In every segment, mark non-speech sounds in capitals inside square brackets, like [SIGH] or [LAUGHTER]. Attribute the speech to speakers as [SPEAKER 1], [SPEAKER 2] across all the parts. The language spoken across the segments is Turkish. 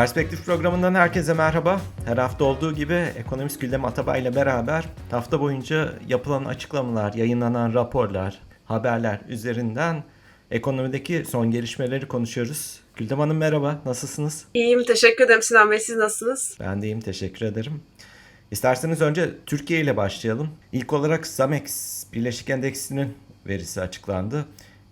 [SPEAKER 1] Perspektif programından herkese merhaba. Her hafta olduğu gibi ekonomist Güldem Atabay ile beraber hafta boyunca yapılan açıklamalar, yayınlanan raporlar, haberler üzerinden ekonomideki son gelişmeleri konuşuyoruz. Güldem Hanım merhaba, nasılsınız?
[SPEAKER 2] İyiyim, teşekkür ederim Sinan Bey. Siz nasılsınız?
[SPEAKER 1] Ben de iyiyim, teşekkür ederim. İsterseniz önce Türkiye ile başlayalım. İlk olarak Zamex Birleşik Endeksinin verisi açıklandı.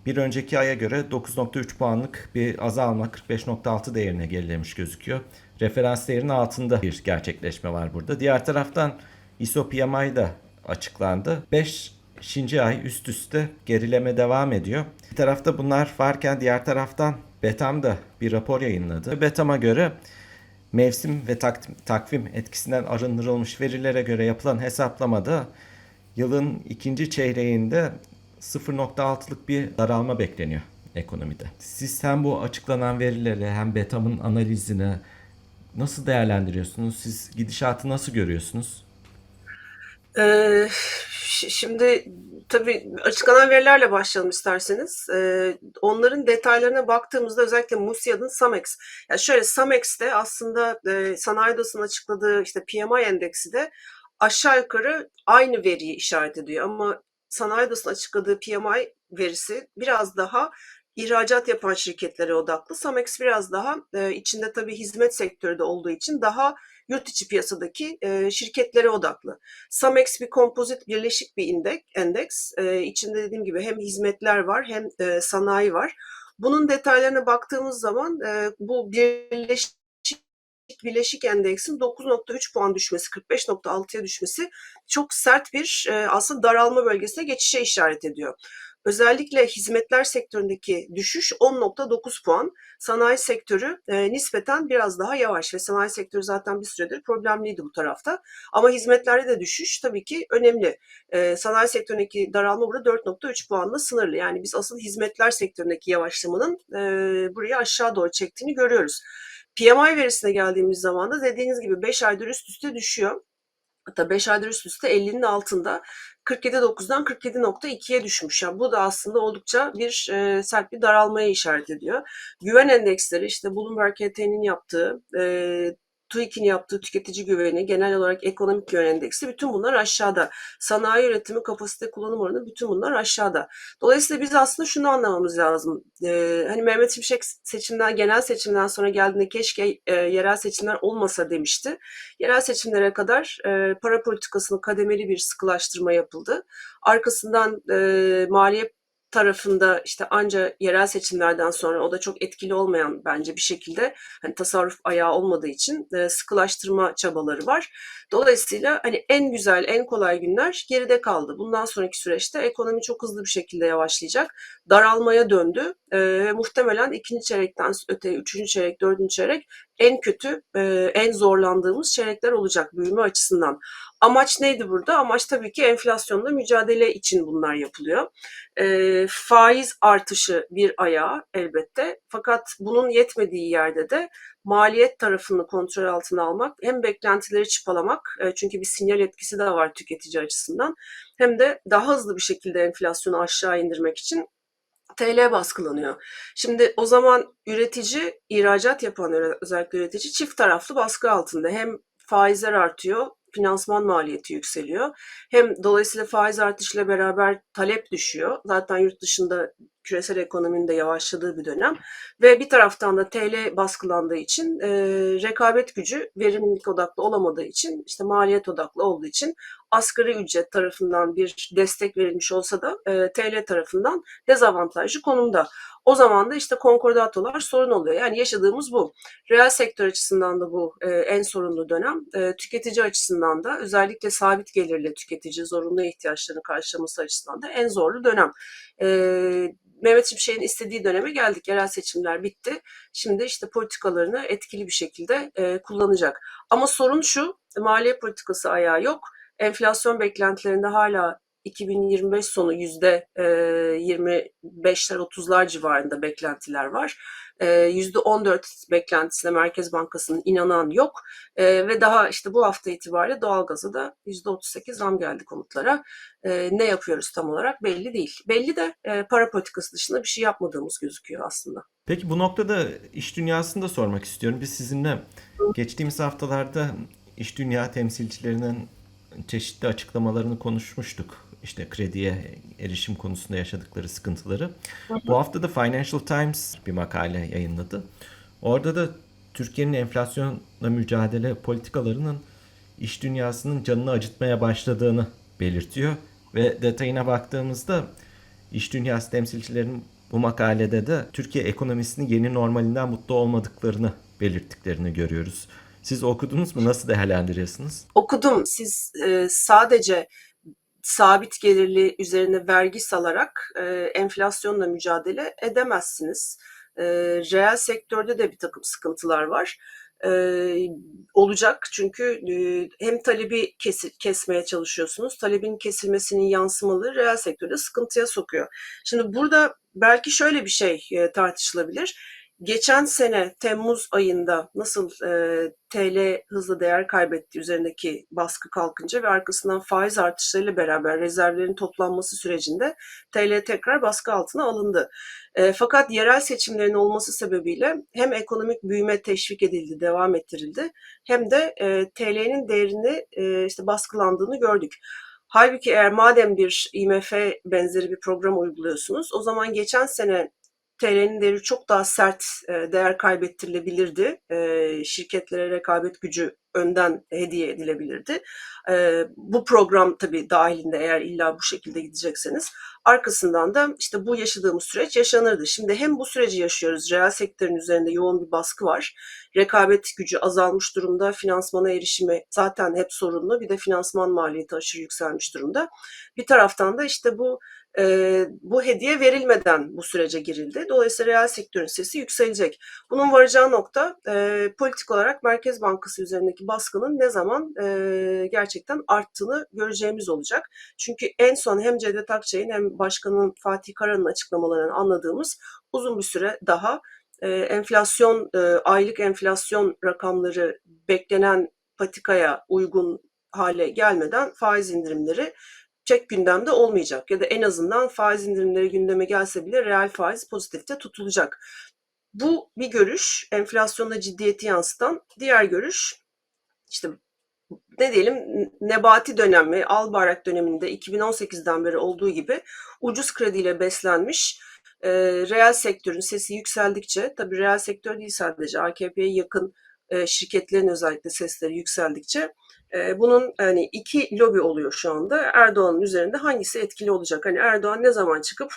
[SPEAKER 1] Bir önceki aya göre 9.3 puanlık bir azalma 45.6 değerine gerilemiş gözüküyor. Referans değerinin altında bir gerçekleşme var burada. Diğer taraftan ISO PMI da açıklandı. 5 Şinci ay üst üste gerileme devam ediyor. Bir tarafta bunlar varken diğer taraftan Betam da bir rapor yayınladı. Betam'a göre mevsim ve tak- takvim etkisinden arındırılmış verilere göre yapılan hesaplamada yılın ikinci çeyreğinde 0.6'lık bir daralma bekleniyor ekonomide. Siz hem bu açıklanan verileri hem Betam'ın analizini nasıl değerlendiriyorsunuz? Siz gidişatı nasıl görüyorsunuz?
[SPEAKER 2] Ee, şimdi tabii açıklanan verilerle başlayalım isterseniz. Ee, onların detaylarına baktığımızda özellikle Musiad'ın Samex. Yani şöyle Samex'te aslında e, Sanayi Odası'nın açıkladığı işte PMI endeksi de aşağı yukarı aynı veriyi işaret ediyor. Ama Sanayi Odası'nın açıkladığı PMI verisi biraz daha ihracat yapan şirketlere odaklı. Samex biraz daha e, içinde tabii hizmet sektörü de olduğu için daha yurt içi piyasadaki e, şirketlere odaklı. Samex bir kompozit birleşik bir indek, endeks. E, içinde dediğim gibi hem hizmetler var hem e, sanayi var. Bunun detaylarına baktığımız zaman e, bu birleşik Bileşik Endeks'in 9.3 puan düşmesi, 45.6'ya düşmesi çok sert bir e, aslında daralma bölgesine geçişe işaret ediyor. Özellikle hizmetler sektöründeki düşüş 10.9 puan. Sanayi sektörü e, nispeten biraz daha yavaş ve sanayi sektörü zaten bir süredir problemliydi bu tarafta. Ama hizmetlerde de düşüş tabii ki önemli. E, sanayi sektöründeki daralma burada 4.3 puanla sınırlı. Yani biz asıl hizmetler sektöründeki yavaşlamanın e, burayı aşağı doğru çektiğini görüyoruz. PMI verisine geldiğimiz zaman da dediğiniz gibi 5 aydır üst üste düşüyor. Hatta 5 aydır üst üste 50'nin altında 47.9'dan 47.2'ye düşmüş. Yani bu da aslında oldukça bir e, sert bir daralmaya işaret ediyor. Güven endeksleri işte Bloomberg HT'nin yaptığı, e, TÜİK'in yaptığı tüketici güveni, genel olarak ekonomik güven endeksi bütün bunlar aşağıda. Sanayi üretimi, kapasite kullanım oranı bütün bunlar aşağıda. Dolayısıyla biz aslında şunu anlamamız lazım. Ee, hani Mehmet Şimşek seçimden, genel seçimden sonra geldiğinde keşke e, yerel seçimler olmasa demişti. Yerel seçimlere kadar e, para politikasını kademeli bir sıkılaştırma yapıldı. Arkasından e, maliye tarafında işte anca yerel seçimlerden sonra o da çok etkili olmayan bence bir şekilde hani tasarruf ayağı olmadığı için e, sıkılaştırma çabaları var. Dolayısıyla hani en güzel, en kolay günler geride kaldı. Bundan sonraki süreçte ekonomi çok hızlı bir şekilde yavaşlayacak. Daralmaya döndü. E, muhtemelen ikinci çeyrekten öte, üçüncü çeyrek, dördüncü çeyrek en kötü, en zorlandığımız çeyrekler olacak büyüme açısından. Amaç neydi burada? Amaç tabii ki enflasyonla mücadele için bunlar yapılıyor. E, faiz artışı bir ayağı elbette. Fakat bunun yetmediği yerde de maliyet tarafını kontrol altına almak, hem beklentileri çıpalamak, e, çünkü bir sinyal etkisi de var tüketici açısından, hem de daha hızlı bir şekilde enflasyonu aşağı indirmek için TL baskılanıyor. Şimdi o zaman üretici, ihracat yapan özellikle üretici çift taraflı baskı altında. Hem faizler artıyor, finansman maliyeti yükseliyor. Hem dolayısıyla faiz artışıyla beraber talep düşüyor. Zaten yurt dışında küresel ekonominin de yavaşladığı bir dönem. Ve bir taraftan da TL baskılandığı için e, rekabet gücü verimlilik odaklı olamadığı için işte maliyet odaklı olduğu için asgari ücret tarafından bir destek verilmiş olsa da e, TL tarafından dezavantajlı konumda. O zaman da işte konkordatolar sorun oluyor. Yani yaşadığımız bu. Reel sektör açısından da bu e, en sorunlu dönem. E, tüketici açısından da özellikle sabit gelirli tüketici zorunlu ihtiyaçlarını karşılaması açısından da en zorlu dönem. E, Mehmet Şimşek'in istediği döneme geldik. Yerel seçimler bitti. Şimdi işte politikalarını etkili bir şekilde e, kullanacak. Ama sorun şu, maliye politikası ayağı yok. Enflasyon beklentilerinde hala 2025 sonu yüzde e, 25'ler 30'lar civarında beklentiler var. E, Yüzde 14 beklentisine Merkez Bankası'nın inanan yok E, ve daha işte bu hafta itibariyle doğalgaza da yüzde 38 zam geldi konutlara. E, ne yapıyoruz tam olarak belli değil. Belli de e, para politikası dışında bir şey yapmadığımız gözüküyor aslında.
[SPEAKER 1] Peki bu noktada iş dünyasını da sormak istiyorum. Biz sizinle geçtiğimiz haftalarda iş dünya temsilcilerinin çeşitli açıklamalarını konuşmuştuk. İşte krediye erişim konusunda yaşadıkları sıkıntıları. Bu hafta da Financial Times bir makale yayınladı. Orada da Türkiye'nin enflasyonla mücadele politikalarının iş dünyasının canını acıtmaya başladığını belirtiyor. Ve detayına baktığımızda iş dünyası temsilcilerinin bu makalede de Türkiye ekonomisinin yeni normalinden mutlu olmadıklarını belirttiklerini görüyoruz. Siz okudunuz mu? Nasıl değerlendiriyorsunuz?
[SPEAKER 2] Okudum. Siz e, sadece sabit gelirli üzerine vergi salarak e, enflasyonla mücadele edemezsiniz. E, reel sektörde de bir takım sıkıntılar var. E, olacak çünkü e, hem talebi kesi, kesmeye çalışıyorsunuz. Talebin kesilmesinin yansımaları reel sektörde sıkıntıya sokuyor. Şimdi burada belki şöyle bir şey e, tartışılabilir. Geçen sene Temmuz ayında nasıl e, TL hızlı değer kaybetti üzerindeki baskı kalkınca ve arkasından faiz artışlarıyla beraber rezervlerin toplanması sürecinde TL tekrar baskı altına alındı. E, fakat yerel seçimlerin olması sebebiyle hem ekonomik büyüme teşvik edildi, devam ettirildi hem de e, TL'nin değerini e, işte baskılandığını gördük. Halbuki eğer madem bir IMF benzeri bir program uyguluyorsunuz o zaman geçen sene TL'nin değeri çok daha sert e, değer kaybettirilebilirdi. E, şirketlere rekabet gücü önden hediye edilebilirdi. E, bu program tabii dahilinde eğer illa bu şekilde gidecekseniz arkasından da işte bu yaşadığımız süreç yaşanırdı. Şimdi hem bu süreci yaşıyoruz. Reel sektörün üzerinde yoğun bir baskı var. Rekabet gücü azalmış durumda. Finansmana erişimi zaten hep sorunlu. Bir de finansman maliyeti aşırı yükselmiş durumda. Bir taraftan da işte bu e, bu hediye verilmeden bu sürece girildi. Dolayısıyla reel sektörün sesi yükselecek. Bunun varacağı nokta e, politik olarak Merkez Bankası üzerindeki baskının ne zaman e, gerçekten arttığını göreceğimiz olacak. Çünkü en son hem Cevdet Akçay'ın hem Başkanın Fatih Karahan'ın açıklamalarını anladığımız uzun bir süre daha e, enflasyon, e, aylık enflasyon rakamları beklenen patikaya uygun hale gelmeden faiz indirimleri çek gündemde olmayacak ya da en azından faiz indirimleri gündeme gelse bile reel faiz pozitifte tutulacak. Bu bir görüş, enflasyonda ciddiyeti yansıtan. Diğer görüş, işte ne diyelim nebati dönemi, Albayrak döneminde 2018'den beri olduğu gibi ucuz krediyle beslenmiş e, reel sektörün sesi yükseldikçe, tabii reel sektör değil sadece AKP'ye yakın e, şirketlerin özellikle sesleri yükseldikçe bunun hani iki lobi oluyor şu anda. Erdoğan'ın üzerinde hangisi etkili olacak? Hani Erdoğan ne zaman çıkıp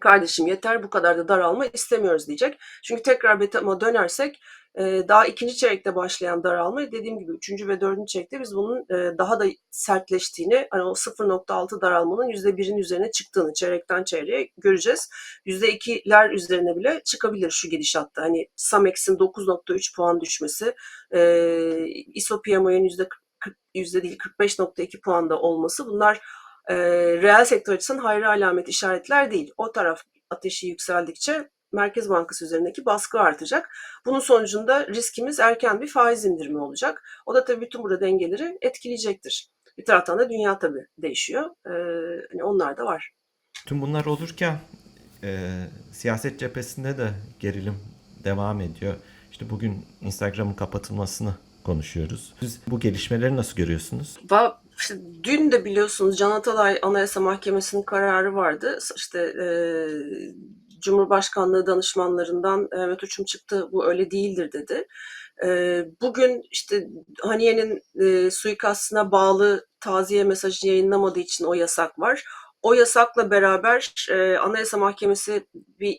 [SPEAKER 2] kardeşim yeter bu kadar da daralma istemiyoruz diyecek. Çünkü tekrar betama dönersek daha ikinci çeyrekte başlayan daralma dediğim gibi üçüncü ve dördüncü çeyrekte biz bunun daha da sertleştiğini hani o 0.6 daralmanın %1'in üzerine çıktığını çeyrekten çeyreğe göreceğiz. %2'ler üzerine bile çıkabilir şu gidişatta. Hani Samex'in 9.3 puan düşmesi, ISO PMI'nin %40 yüzde değil 45.2 puanda olması bunlar e, reel sektör açısından hayra alamet işaretler değil. O taraf ateşi yükseldikçe Merkez Bankası üzerindeki baskı artacak. Bunun sonucunda riskimiz erken bir faiz indirimi olacak. O da tabii bütün burada dengeleri etkileyecektir. Bir taraftan da dünya tabii değişiyor. Ee, hani onlar da var.
[SPEAKER 1] Tüm bunlar olurken e, siyaset cephesinde de gerilim devam ediyor. İşte bugün Instagram'ın kapatılmasını konuşuyoruz. Siz bu gelişmeleri nasıl görüyorsunuz?
[SPEAKER 2] Va işte dün de biliyorsunuz Can Atalay Anayasa Mahkemesi'nin kararı vardı. İşte e, Cumhurbaşkanlığı danışmanlarından Mehmet Uçum çıktı bu öyle değildir dedi. E, bugün işte Haniye'nin e, suikastına bağlı taziye mesajı yayınlamadığı için o yasak var. O yasakla beraber e, Anayasa Mahkemesi bir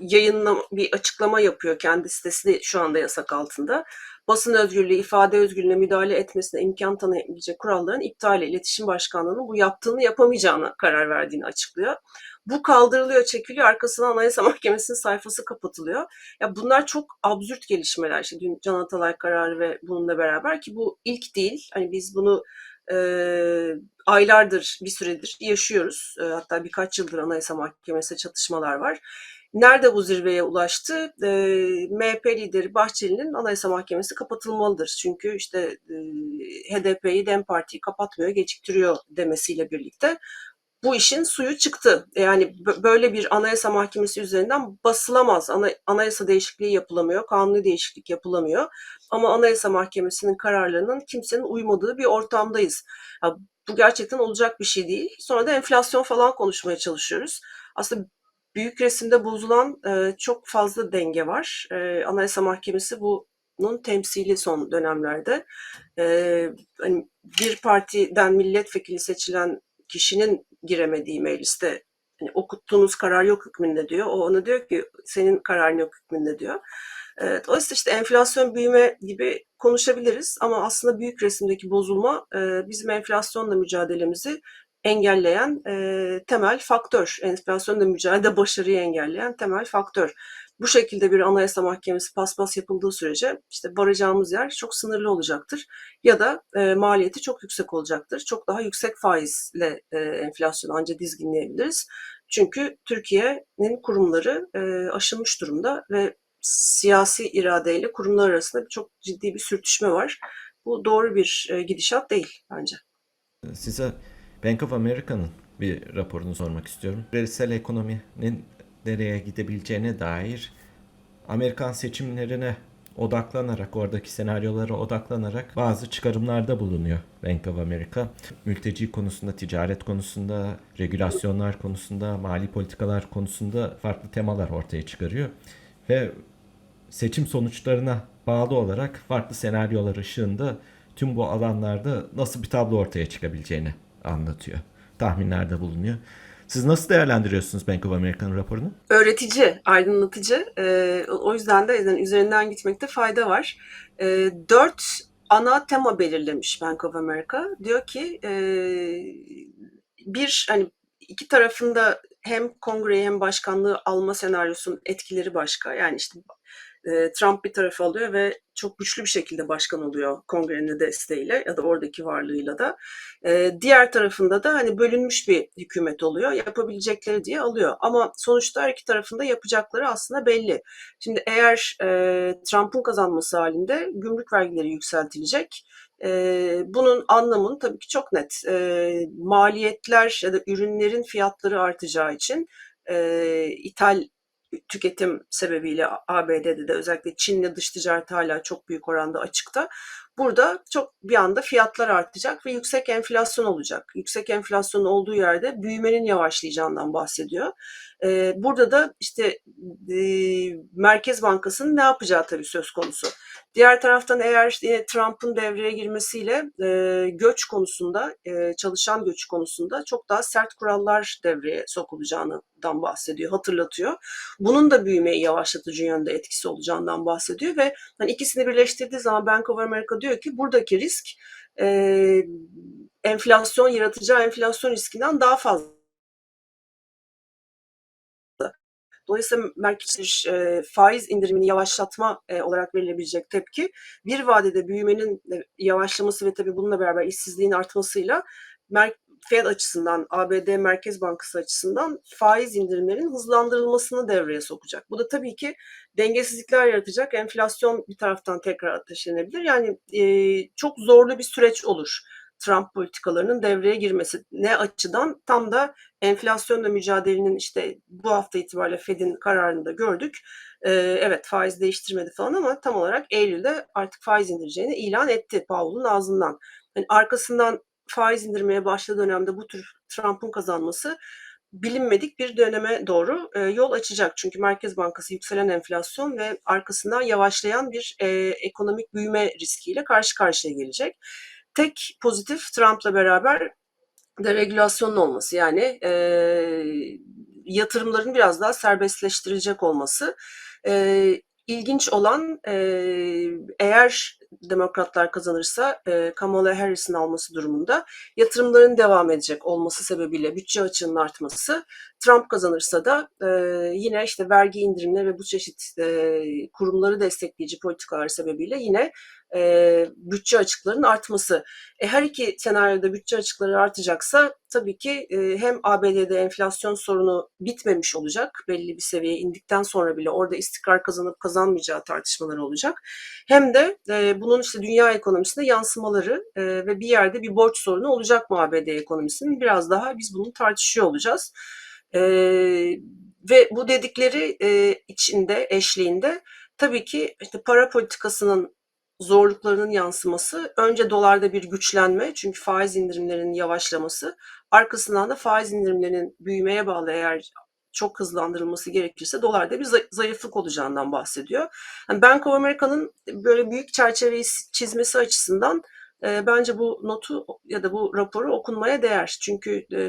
[SPEAKER 2] yayınla bir açıklama yapıyor kendi sitesi şu anda yasak altında basın özgürlüğü, ifade özgürlüğüne müdahale etmesine imkan tanıyabilecek kuralların iptali, iletişim başkanlığının bu yaptığını yapamayacağına karar verdiğini açıklıyor. Bu kaldırılıyor, çekiliyor. Arkasından Anayasa [LAUGHS] Mahkemesi'nin sayfası kapatılıyor. Ya bunlar çok absürt gelişmeler. İşte dün Can Atalay kararı ve bununla beraber ki bu ilk değil. Hani biz bunu e, aylardır, bir süredir yaşıyoruz. E, hatta birkaç yıldır Anayasa Mahkemesi'nde çatışmalar var. Nerede bu zirveye ulaştı? E, MHP lideri Bahçeli'nin Anayasa Mahkemesi kapatılmalıdır. Çünkü işte e, HDP'yi, DEM Parti'yi kapatmıyor, geciktiriyor demesiyle birlikte bu işin suyu çıktı. Yani bö- böyle bir anayasa mahkemesi üzerinden basılamaz. Ana, anayasa değişikliği yapılamıyor, kanuni değişiklik yapılamıyor. Ama anayasa mahkemesinin kararlarının kimsenin uymadığı bir ortamdayız. Ya, bu gerçekten olacak bir şey değil. Sonra da enflasyon falan konuşmaya çalışıyoruz. Aslında büyük resimde bozulan e, çok fazla denge var. E, anayasa mahkemesi bunun temsili son dönemlerde. E, hani bir partiden milletvekili seçilen kişinin giremediği mecliste hani okuttuğunuz karar yok hükmünde diyor. O ona diyor ki senin kararın yok hükmünde diyor. Evet, dolayısıyla işte enflasyon büyüme gibi konuşabiliriz ama aslında büyük resimdeki bozulma e, bizim enflasyonla mücadelemizi engelleyen e, temel faktör. Enflasyonla mücadele başarıyı engelleyen temel faktör. Bu şekilde bir anayasa mahkemesi paspas yapıldığı sürece işte varacağımız yer çok sınırlı olacaktır ya da e, maliyeti çok yüksek olacaktır. Çok daha yüksek faizle e, enflasyonu ancak dizginleyebiliriz. Çünkü Türkiye'nin kurumları e, aşılmış durumda ve siyasi iradeyle kurumlar arasında çok ciddi bir sürtüşme var. Bu doğru bir e, gidişat değil bence.
[SPEAKER 1] Size Bank of America'nın bir raporunu sormak istiyorum. Küresel ekonominin nereye gidebileceğine dair Amerikan seçimlerine odaklanarak, oradaki senaryolara odaklanarak bazı çıkarımlarda bulunuyor Bank of America. Mülteci konusunda, ticaret konusunda, regülasyonlar konusunda, mali politikalar konusunda farklı temalar ortaya çıkarıyor. Ve seçim sonuçlarına bağlı olarak farklı senaryolar ışığında tüm bu alanlarda nasıl bir tablo ortaya çıkabileceğini anlatıyor. Tahminlerde bulunuyor. Siz nasıl değerlendiriyorsunuz Bank of America'nın raporunu?
[SPEAKER 2] Öğretici, aydınlatıcı. E, o yüzden de yani üzerinden gitmekte fayda var. E, dört ana tema belirlemiş Bank of America. Diyor ki e, bir hani iki tarafında hem kongreyi hem başkanlığı alma senaryosunun etkileri başka. Yani işte e, Trump bir tarafı alıyor ve çok güçlü bir şekilde başkan oluyor kongrenin desteğiyle ya da oradaki varlığıyla da. E, diğer tarafında da hani bölünmüş bir hükümet oluyor. Yapabilecekleri diye alıyor. Ama sonuçta her iki tarafında yapacakları aslında belli. Şimdi eğer e, Trump'ın kazanması halinde gümrük vergileri yükseltilecek. E, bunun anlamını tabii ki çok net. Maliyetler ya da ürünlerin fiyatları artacağı için e, ithal tüketim sebebiyle ABD'de de özellikle Çin'le dış ticaret hala çok büyük oranda açıkta. Burada çok bir anda fiyatlar artacak ve yüksek enflasyon olacak. Yüksek enflasyon olduğu yerde büyümenin yavaşlayacağından bahsediyor. Ee, burada da işte e, Merkez Bankası'nın ne yapacağı tabii söz konusu. Diğer taraftan eğer yine Trump'ın devreye girmesiyle e, göç konusunda, e, çalışan göç konusunda çok daha sert kurallar devreye sokulacağından bahsediyor, hatırlatıyor. Bunun da büyümeyi yavaşlatıcı yönde etkisi olacağından bahsediyor ve hani ikisini birleştirdiği zaman Bank of America diyor ki buradaki risk e, enflasyon yaratacağı enflasyon riskinden daha fazla. Dolayısıyla merkez e, faiz indirimini yavaşlatma e, olarak verilebilecek tepki bir vadede büyümenin yavaşlaması ve tabii bununla beraber işsizliğin artmasıyla mer- Fed açısından, ABD Merkez Bankası açısından faiz indirimlerinin hızlandırılmasını devreye sokacak. Bu da tabii ki dengesizlikler yaratacak. Enflasyon bir taraftan tekrar ateşlenebilir. Yani e, çok zorlu bir süreç olur. Trump politikalarının devreye girmesi ne açıdan tam da enflasyonla mücadelenin işte bu hafta itibariyle Fed'in kararını da gördük. Ee, evet faiz değiştirmedi falan ama tam olarak Eylül'de artık faiz indireceğini ilan etti Powell'ın ağzından. Yani arkasından faiz indirmeye başladığı dönemde bu tür Trump'ın kazanması bilinmedik bir döneme doğru e, yol açacak. Çünkü Merkez Bankası yükselen enflasyon ve arkasından yavaşlayan bir e, ekonomik büyüme riskiyle karşı karşıya gelecek. Tek pozitif Trump'la beraber deregülasyonun olması yani e, yatırımların biraz daha serbestleştirecek olması. E, ilginç olan e, eğer demokratlar kazanırsa e, Kamala Harris'in alması durumunda yatırımların devam edecek olması sebebiyle bütçe açığının artması. Trump kazanırsa da e, yine işte vergi indirimleri ve bu çeşit e, kurumları destekleyici politikalar sebebiyle yine e, bütçe açıklarının artması. E, her iki senaryoda bütçe açıkları artacaksa tabii ki e, hem ABD'de enflasyon sorunu bitmemiş olacak. Belli bir seviyeye indikten sonra bile orada istikrar kazanıp kazanmayacağı tartışmalar olacak. Hem de e, bunun işte dünya ekonomisine yansımaları e, ve bir yerde bir borç sorunu olacak mı ABD ekonomisinin? Biraz daha biz bunu tartışıyor olacağız. E, ve bu dedikleri e, içinde, eşliğinde tabii ki işte para politikasının zorluklarının yansıması, önce dolarda bir güçlenme çünkü faiz indirimlerinin yavaşlaması, arkasından da faiz indirimlerinin büyümeye bağlı eğer çok hızlandırılması gerekirse dolarda bir zay- zayıflık olacağından bahsediyor. Yani Bank of America'nın böyle büyük çerçeveyi çizmesi açısından e, bence bu notu ya da bu raporu okunmaya değer. Çünkü e,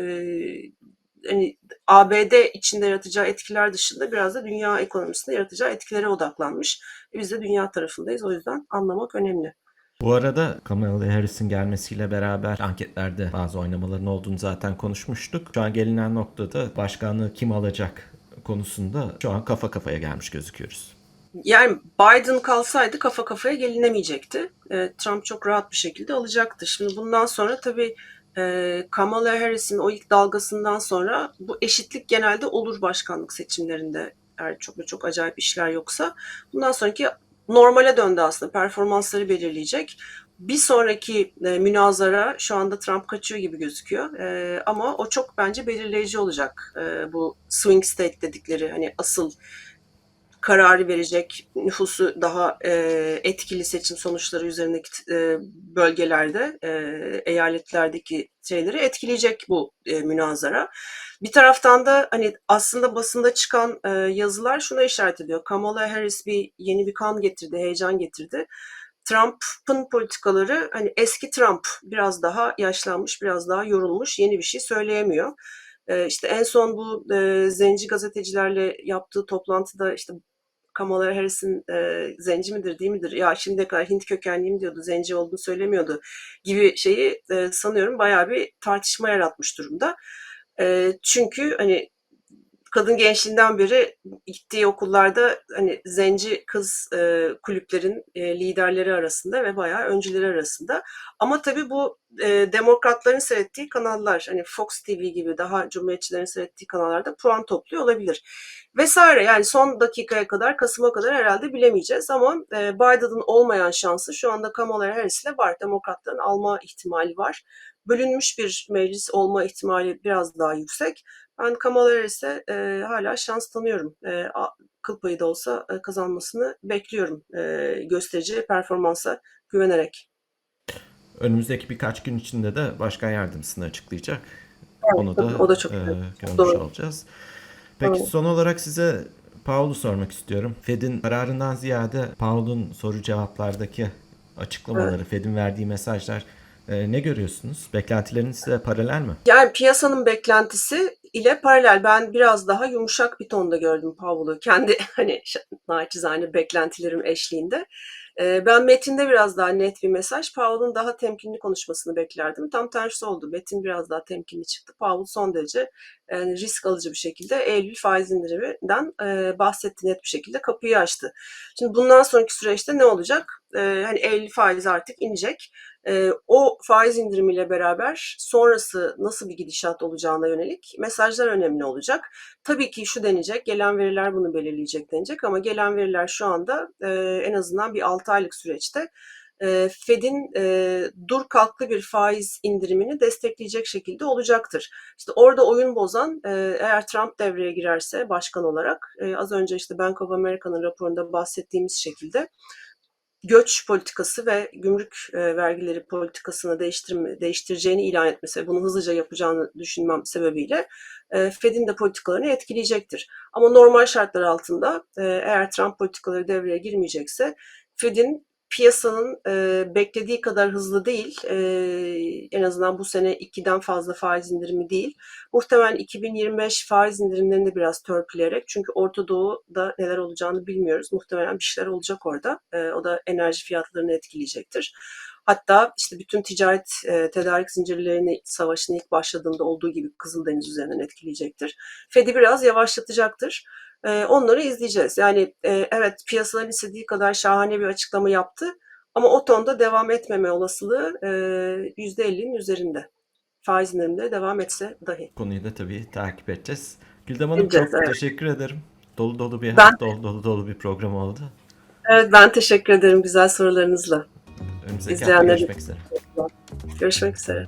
[SPEAKER 2] hani ABD içinde yaratacağı etkiler dışında biraz da dünya ekonomisinde yaratacağı etkilere odaklanmış. E, biz de dünya tarafındayız. O yüzden anlamak önemli.
[SPEAKER 1] Bu arada Kamala Harris'in gelmesiyle beraber anketlerde bazı oynamaların olduğunu zaten konuşmuştuk. Şu an gelinen noktada başkanlığı kim alacak konusunda şu an kafa kafaya gelmiş gözüküyoruz.
[SPEAKER 2] Yani Biden kalsaydı kafa kafaya gelinemeyecekti. E, Trump çok rahat bir şekilde alacaktı. Şimdi bundan sonra tabii e, Kamala Harris'in o ilk dalgasından sonra bu eşitlik genelde olur başkanlık seçimlerinde eğer çok çok acayip işler yoksa. Bundan sonraki normale döndü aslında. Performansları belirleyecek. Bir sonraki e, münazara şu anda Trump kaçıyor gibi gözüküyor. E, ama o çok bence belirleyici olacak. E, bu swing state dedikleri hani asıl kararı verecek nüfusu daha e, etkili seçim sonuçları üzerindeki e, bölgelerde, e, eyaletlerdeki şeyleri etkileyecek bu e, münazara. Bir taraftan da hani aslında basında çıkan e, yazılar şuna işaret ediyor. Kamala Harris bir yeni bir kan getirdi, heyecan getirdi. Trump'ın politikaları hani eski Trump biraz daha yaşlanmış, biraz daha yorulmuş, yeni bir şey söyleyemiyor. E, işte en son bu e, zenci gazetecilerle yaptığı toplantıda işte Kamala Harris'in e, zenci midir değil midir? Ya şimdiye kadar Hint kökenliyim diyordu, zenci olduğunu söylemiyordu gibi şeyi e, sanıyorum bayağı bir tartışma yaratmış durumda. E, çünkü hani kadın gençliğinden beri gittiği okullarda hani zenci kız e, kulüplerin e, liderleri arasında ve bayağı öncüleri arasında. Ama tabii bu e, demokratların seyrettiği kanallar hani Fox TV gibi daha cumhuriyetçilerin seyrettiği kanallarda puan topluyor olabilir. Vesaire yani son dakikaya kadar Kasım'a kadar herhalde bilemeyeceğiz ama e, Biden'ın olmayan şansı şu anda Kamala Harris'le var. Demokratların alma ihtimali var. Bölünmüş bir meclis olma ihtimali biraz daha yüksek. Ben Kamala Harris'e e, hala şans tanıyorum. E, kıl payı da olsa e, kazanmasını bekliyorum. E, göstereceği performansa güvenerek.
[SPEAKER 1] Önümüzdeki birkaç gün içinde de başkan yardımcısını açıklayacak.
[SPEAKER 2] Evet,
[SPEAKER 1] Onu da,
[SPEAKER 2] o da çok
[SPEAKER 1] e, görmüş
[SPEAKER 2] Doğru.
[SPEAKER 1] olacağız. Peki
[SPEAKER 2] Doğru.
[SPEAKER 1] son olarak size Paul'u sormak istiyorum. Fed'in kararından ziyade Paul'un soru cevaplardaki açıklamaları, Fed'in verdiği mesajlar e, ne görüyorsunuz? Beklentileriniz size paralel mi?
[SPEAKER 2] Yani piyasanın beklentisi ile paralel. Ben biraz daha yumuşak bir tonda gördüm Powell'ı. Kendi [LAUGHS] hani naçizane beklentilerim eşliğinde. Ee, ben metinde biraz daha net bir mesaj. Powell'ın daha temkinli konuşmasını beklerdim. Tam tersi oldu. Metin biraz daha temkinli çıktı. Powell son derece risk alıcı bir şekilde Eylül faiz indiriminden e, bahsetti net bir şekilde kapıyı açtı. Şimdi bundan sonraki süreçte ne olacak? E, hani Eylül faiz artık inecek. E, o faiz indirimiyle beraber sonrası nasıl bir gidişat olacağına yönelik mesajlar önemli olacak. Tabii ki şu denecek, gelen veriler bunu belirleyecek denecek ama gelen veriler şu anda e, en azından bir 6 aylık süreçte e, Fed'in e, dur kalklı bir faiz indirimini destekleyecek şekilde olacaktır. İşte orada oyun bozan e, eğer Trump devreye girerse başkan olarak az önce işte Bank of America'nın raporunda bahsettiğimiz şekilde göç politikası ve gümrük e, vergileri politikasını değiştirme, değiştireceğini ilan etmesi ve bunu hızlıca yapacağını düşünmem sebebiyle e, Fed'in de politikalarını etkileyecektir. Ama normal şartlar altında e, eğer Trump politikaları devreye girmeyecekse Fed'in piyasanın e, beklediği kadar hızlı değil, e, en azından bu sene 2'den fazla faiz indirimi değil. Muhtemelen 2025 faiz indirimlerini de biraz törpüleyerek, çünkü Orta Doğu'da neler olacağını bilmiyoruz. Muhtemelen bir şeyler olacak orada. E, o da enerji fiyatlarını etkileyecektir. Hatta işte bütün ticaret e, tedarik zincirlerini savaşın ilk başladığında olduğu gibi Kızıldeniz üzerinden etkileyecektir. Fed'i biraz yavaşlatacaktır. E, onları izleyeceğiz. Yani e, evet piyasaların istediği kadar şahane bir açıklama yaptı Ama o tonda devam etmeme olasılığı e, %50'nin üzerinde. Faiz indirimleri devam etse dahi.
[SPEAKER 1] Konuyu da tabii takip edeceğiz. Güldem Hanım
[SPEAKER 2] Edeceğiz,
[SPEAKER 1] çok
[SPEAKER 2] evet.
[SPEAKER 1] teşekkür ederim. Dolu dolu bir
[SPEAKER 2] Ben-
[SPEAKER 1] dolu dolu dolu bir program oldu.
[SPEAKER 2] Evet ben teşekkür ederim güzel sorularınızla.
[SPEAKER 1] Önümüzdeki hafta görüşmek üzere.
[SPEAKER 2] Görüşmek üzere.